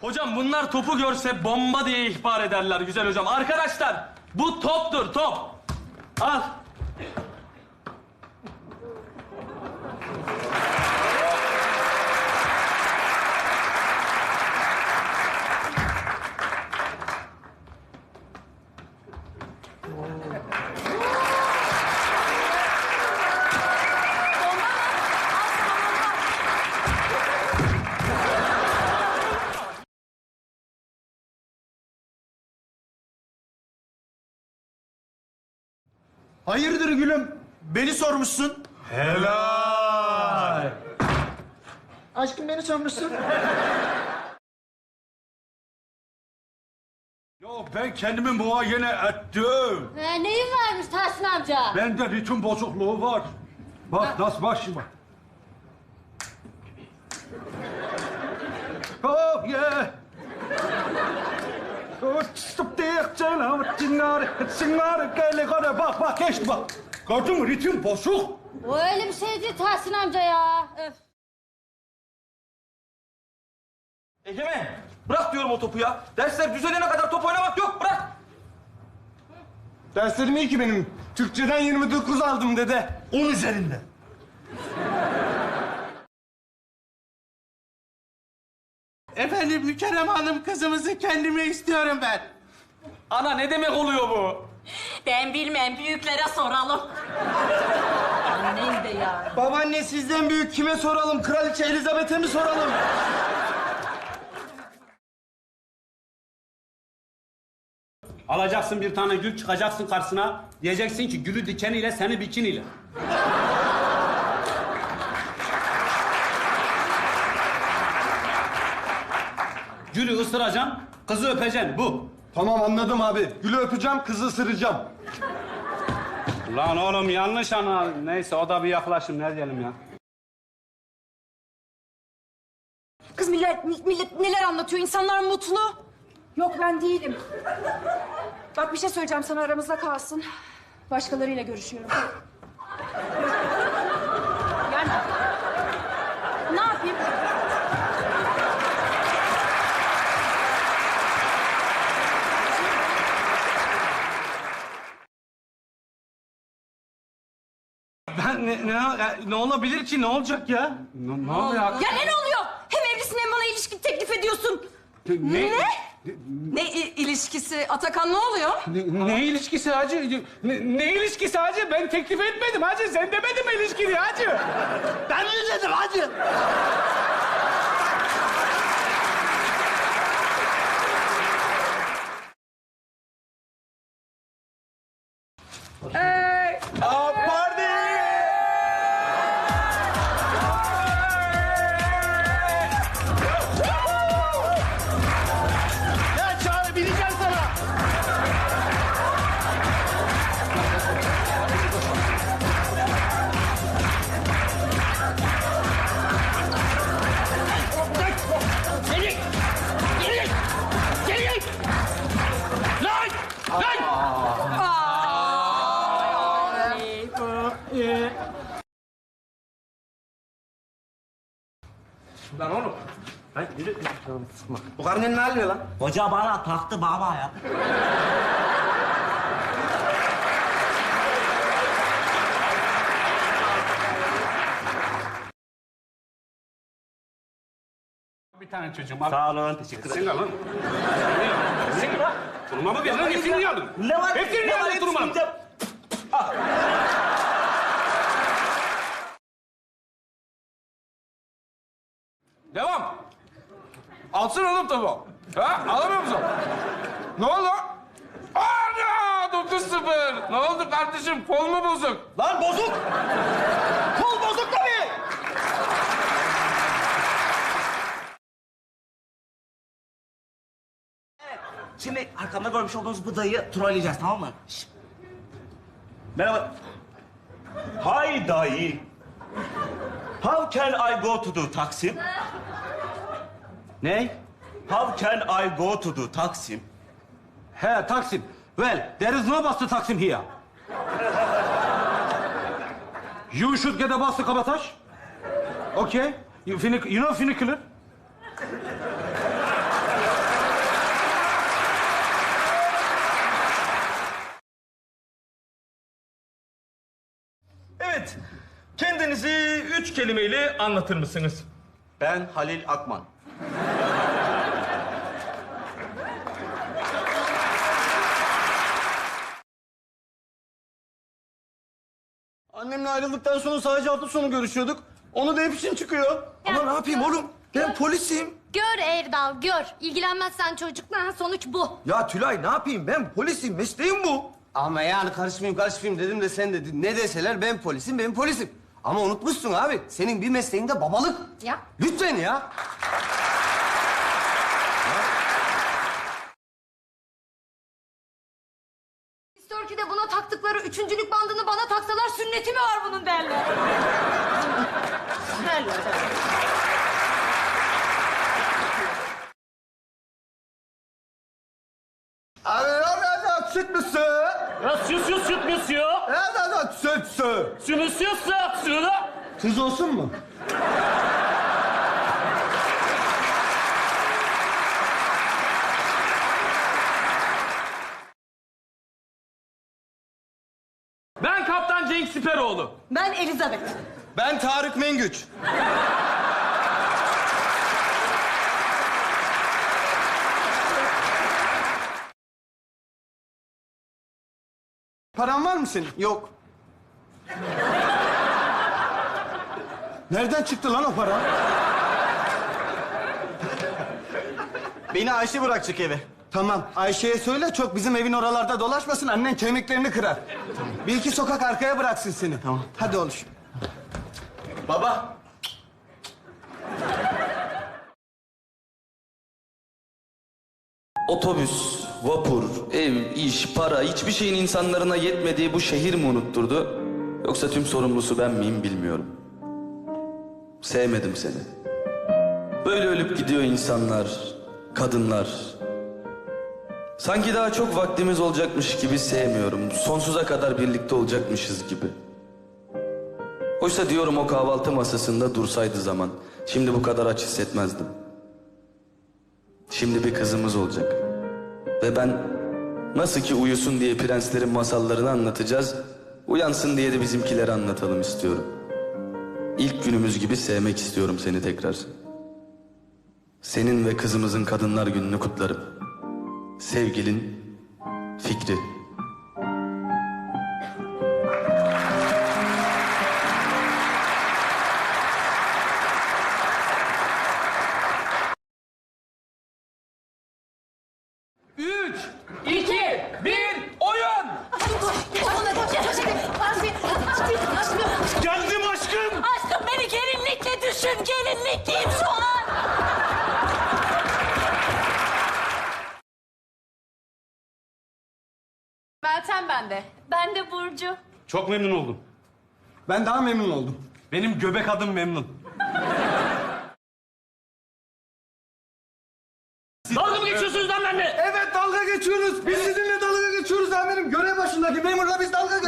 Hocam bunlar topu görse bomba diye ihbar ederler güzel hocam. Arkadaşlar bu toptur top. Al. Hayırdır gülüm? Beni sormuşsun. Helal. Aşkım beni sormuşsun. Ya ben kendimi muayene ettim. Ee, neyin varmış Tahsin amca? Bende ritim bozukluğu var. Bak nasıl başıma. Oh yeah. Bak bak geçti bak. Gördün mü ritim bozuk. O öyle bir şey değil Tahsin amca ya. Öf. Egemen bırak diyorum o topu ya. Dersler düzelene kadar top oynamak yok bırak. Derslerim iyi ki benim. Türkçeden 29 aldım dede. 10 üzerinde. Efendim Mükerrem Hanım kızımızı kendime istiyorum ben. Ana ne demek oluyor bu? Ben bilmem, büyüklere soralım. Annem de ya. Babaanne sizden büyük kime soralım? Kraliçe Elizabeth'e mi soralım? Alacaksın bir tane gül, çıkacaksın karşısına. Diyeceksin ki gülü dikeniyle, seni bikiniyle. Gülü ısıracaksın, kızı öpeceksin. Bu. Tamam anladım abi. Gülü öpeceğim, kızı ısıracağım. Lan oğlum yanlış ana. Neyse o da bir yaklaşım. Ne diyelim ya? Kız millet, millet neler anlatıyor? İnsanlar mutlu. Yok ben değilim. Bak bir şey söyleyeceğim sana aramızda kalsın. Başkalarıyla görüşüyorum. Ben ne, ne, ne olabilir ki ne olacak ya? Ne, ne oluyor? Ya ne ne oluyor? Hem evlisin hem bana ilişki teklif ediyorsun. Ne? Ne i- ilişkisi? Atakan ne oluyor? Ne, ne ilişkisi hacı? Ne, ne ilişkisi hacı? Ben teklif etmedim hacı. Sen demedin mi ilişkili hacı? Ben mi dedim hacı? Ya Lan oğlum. Bu karnenin hali ne lan? Hoca bana taktı baba ya. Bir tane çocuğum al. Sağ olun, teşekkür ederim. Sen al lan. Sen al. Turumamı ver lan. Hepsini niye aldın? Ne var? Hepsini niye Ne var? aldın turumamı? Hepsini yiyeceğim. Devam. Alsın oğlum topu. Ha alamıyor musun? Ne oldu? Ana 9-0. Ne oldu kardeşim? Kol mu bozuk? Lan bozuk! Kol bozuk tabii! Şimdi arkamda görmüş olduğunuz bu dayıyı trolleyeceğiz tamam mı? Şşt. Merhaba. Hi dayı. How can I go to do Taksim? Ne? How can I go to do Taksim? He, Taksim. Well, there is no bus to Taksim here. you should get a bus to Kabataş. Okay. You, finic you know funicular? Evet. Kendinizi üç kelimeyle anlatır mısınız? Ben Halil Akman. Annemle ayrıldıktan sonra sadece hafta sonu görüşüyorduk. Onu da hep için çıkıyor. Ama ne yapayım oğlum? Ben polisim. Gör Erdal gör. İlgilenmezsen çocukla sonuç bu. Ya Tülay ne yapayım? Ben polisim. Mesleğim bu. Ama yani karışmayayım karışmayayım dedim de sen dedin. Ne deseler ben polisim ben polisim. Ama unutmuşsun abi. Senin bir mesleğin de babalık. Ya. Lütfen ya. İstiyor ki de buna taktıkları üçüncülük bandını bana taksalar sünneti mi var bunun derler. Abi ne yapacağız? Süt müsü? Ya süt süt süt monsieur. Süt süt. Tuz olsun mu? Ben Kaptan Cenk Siperoğlu. Ben Elizabeth. Ben Tarık Mengüç. Paran var mı senin? Yok. Nereden çıktı lan o para? Beni Ayşe bırakacak eve. Tamam. Ayşe'ye söyle çok bizim evin oralarda dolaşmasın. Annen kemiklerini kırar. Bir iki sokak arkaya bıraksın seni. Tamam. Hadi oluş. Baba. Otobüs, vapur, ev, iş, para hiçbir şeyin insanlarına yetmediği bu şehir mi unutturdu? Yoksa tüm sorumlusu ben miyim bilmiyorum. Sevmedim seni. Böyle ölüp gidiyor insanlar, kadınlar. Sanki daha çok vaktimiz olacakmış gibi sevmiyorum. Sonsuza kadar birlikte olacakmışız gibi. Oysa diyorum o kahvaltı masasında dursaydı zaman. Şimdi bu kadar aç hissetmezdim. Şimdi bir kızımız olacak. Ve ben nasıl ki uyusun diye prenslerin masallarını anlatacağız, uyansın diye de bizimkileri anlatalım istiyorum. İlk günümüz gibi sevmek istiyorum seni tekrar. Senin ve kızımızın kadınlar gününü kutlarım. Sevgilin Fikri. Düşün. Gelinlikliyim şu an. Meltem bende. Ben de Burcu. Çok memnun oldum. Ben daha memnun oldum. Benim göbek adım memnun. Dalga mı geçiyorsunuz lan benimle? Evet dalga geçiyoruz. Biz sizinle dalga geçiyoruz amirim. Görev başındaki memurla biz dalga geçiyoruz. Dalga